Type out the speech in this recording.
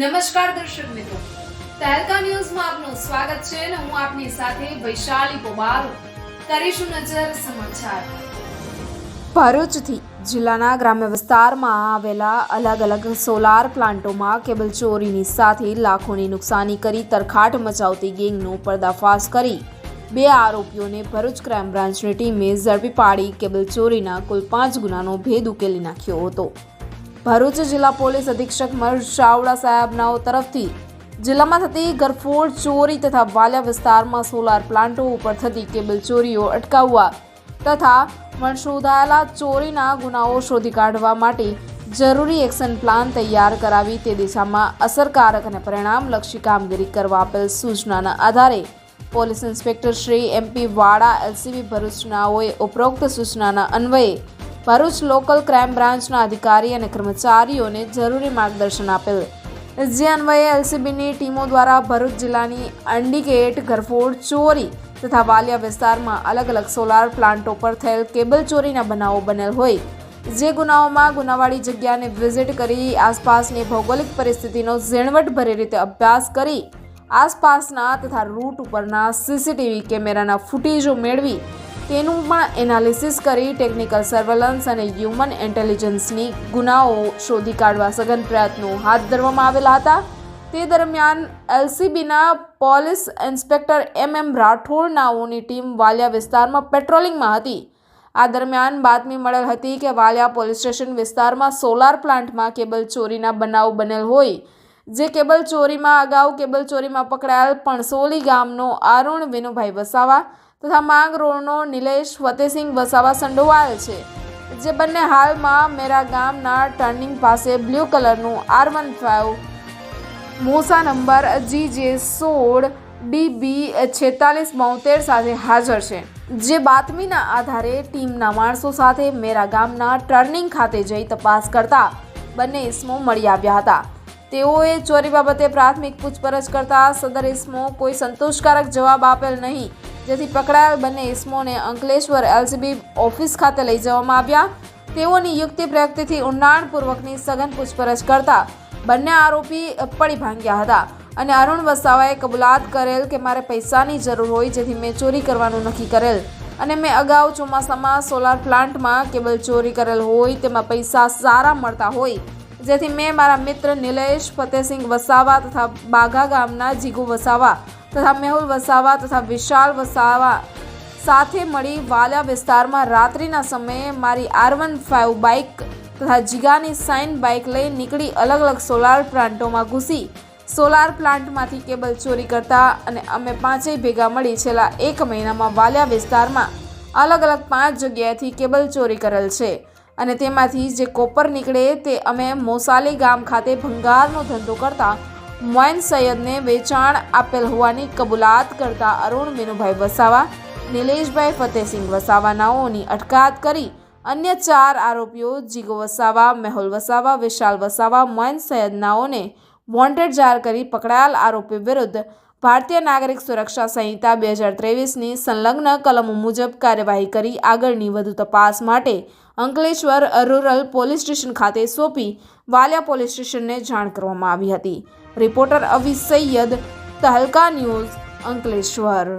નમસ્કાર દર્શક મિત્રો. તહેલકા ન્યૂઝમાં આપનું સ્વાગત છે અને હું આપની સાથે વૈશાલી પોબારો કરીશું નજર સમાચાર. ભરૂચથી જિલ્લાના ગ્રામ્ય વિસ્તારમાં આવેલા અલગ અલગ સોલાર પ્લાન્ટોમાં કેબલ ચોરીની સાથે લાખોની નુકસાની કરી તરખાટ મચાવતી ગેંગનો પર્દાફાશ કરી. બે આરોપીઓને ભરૂચ ક્રાઇમ બ્રાન્ચની ટીમે ઝડપી પાડી કેબલ ચોરીના કુલ પાંચ ગુનાનો ભેદ ઉકેલી નાખ્યો હતો. ભરૂચ જિલ્લા પોલીસ અધિક્ષક મર્ષ ચાવડા સાહેબનાઓ તરફથી જિલ્લામાં થતી ગરફોડ ચોરી તથા વાલિયા વિસ્તારમાં સોલાર પ્લાન્ટો ઉપર થતી કેબલ ચોરીઓ અટકાવવા તથા શોધાયેલા ચોરીના ગુનાઓ શોધી કાઢવા માટે જરૂરી એક્શન પ્લાન તૈયાર કરાવી તે દિશામાં અસરકારક અને પરિણામલક્ષી કામગીરી કરવા આપેલ સૂચનાના આધારે police inspector Shri MP Vada LCB ભરૂચનાઓએ ઉપરોક્ત સૂચનાના અન્વયે ભરૂચ લોકલ ક્રાઇમ બ્રાન્ચના અધિકારી અને કર્મચારીઓને જરૂરી માર્ગદર્શન આપેલ. જે અન્વયે એલસીબીની ટીમો દ્વારા ભરૂચ જિલ્લાની અંડીગેટ ગરફોડ ચોરી તથા વાલિયા વિસ્તારમાં અલગ અલગ સોલાર પ્લાન્ટો પર થયેલ કેબલ ચોરીના બનાવો બનેલ હોય. જે ગુનાઓમાં ગુનાવાળી જગ્યાને વિઝિટ કરી, આસપાસની ભૌગોલિક પરિસ્થિતિનો ઝીણવટભરી રીતે અભ્યાસ કરી, આસપાસના તથા રૂટ ઉપરના સીસીટીવી કેમેરાના ફૂટેજો મેળવી તેનું પણ એનાલિસિસ કરી ટેકનિકલ સર્વેલન્સ અને હ્યુમન ઇન્ટેલિજન્સની ગુનાઓ શોધી કાઢવા સઘન પ્રયત્નો હાથ ધરવામાં આવેલા હતા. તે દરમિયાન એલસીબીના police inspector M M Rathod નાઓની team Valia વિસ્તારમાં પેટ્રોલિંગમાં હતી. આ દરમિયાન બાતમી મળેલ હતી કે વાલિયા પોલીસ સ્ટેશન વિસ્તારમાં સોલાર પ્લાન્ટમાં કેબલ ચોરીના બનાવ બનેલ હોય, જે કેબલ ચોરીમાં અગાઉ કેબલ ચોરીમાં પકડાયેલ પણસોલી ગામનો આરુણ વિનુભાઈ વસાવા તથા માંગ રોડનો નિલેશ ફતેસિંહ વસાવા સંડોવાયેલ છે, જે બંને હાલમાં મેરા ગામના ટર્નિંગ પાસે બ્લુ કલરનું આર વન ફાઇવ મૂસા નંબર જી જે સોળ ડીબી છેતાલીસ બોતેર સાથે હાજર છે, જે બાતમીના આધારે ટીમના માણસો સાથે મેરા ગામના ટર્નિંગ ખાતે જઈ તપાસ કરતા બંને ઇસમો મળી આવ્યા હતા. તેઓએ ચોરી બાબતે પ્રાથમિક પૂછપરછ કરતા સદર ઇસમો કોઈ સંતોષકારક જવાબ આપેલ નહીં જેથી પકડાયેલ બંને ઇસમોને અંકલેશ્વર એલસીબી ઓફિસ ખાતે લઈ જવામાં આવ્યા. તેઓની યુક્તિ પ્રયુક્તિથી ઊંડાણપૂર્વકની સઘન પૂછપરછ કરતા બંને આરોપી પડી ભાંગ્યા હતા અને અરુણ વસાવાએ કબૂલાત કરેલ કે મારે પૈસાની જરૂર હોય જેથી મેં ચોરી કરવાનું નક્કી કરેલ અને મેં અગાઉ ચોમાસામાં સોલાર પ્લાન્ટમાં કેબલ ચોરી કરેલ હોય તેમાં પૈસા સારા મળતા હોય જેથી મેં મારા મિત્ર નિલેશ, ફતેહસિંહ વસાવા તથા બાઘા ગામના જીગુ વસાવા તથા મેહુલ વસાવા તથા વિશાલ વસાવા સાથે મળી વાલા વિસ્તારમાં રાત્રિના સમયે મારી આર વન ફાઇવ બાઇક તથા જીગાની સાઇન બાઇક લઈ નીકળી અલગ અલગ સોલાર પ્લાન્ટોમાં ઘૂસી. સોલાર પ્લાન્ટમાંથી કેબલ ચોરી કરતા અને અમે પાંચેય ભેગા મળી છેલ્લા એક મહિનામાં વાલિયા વિસ્તારમાં અલગ અલગ પાંચ જગ્યાએથી કેબલ ચોરી કરેલ છે અને તેમાંથી જે કોપર નીકળે તે અમે મોસાલી ગામ ખાતે ભંગારનો ધંધો કરતા મોઇન સૈયદને વેચાણ આપેલ હોવાની કબૂલાત કરતા અરુણ, વિનુભાઈ વસાવા, નિલેશભાઈ ફતેહસિંહ વસાવા નાઓની અટકાયત કરી. અન્ય ચાર આરોપીઓ જીગો વસાવા, મેહુલ વસાવા, વિશાલ વસાવા, મોઇન સૈયદ નાઓને વોન્ટેડ જાહેર કરી પકડાયેલ આરોપી વિરુદ્ધ ભારતીય નાગરિક સુરક્ષા સંહિતા બે હજાર ત્રેવીસની સંલગ્ન કલમો મુજબ કાર્યવાહી કરી આગળની વધુ તપાસ માટે અંકલેશ્વર રૂરલ પોલીસ સ્ટેશન ખાતે સોંપી વાલિયા પોલીસ સ્ટેશનને જાણ કરવામાં આવી હતી. Reporter Avi Saiyed Tehelka news, Ankleshwar.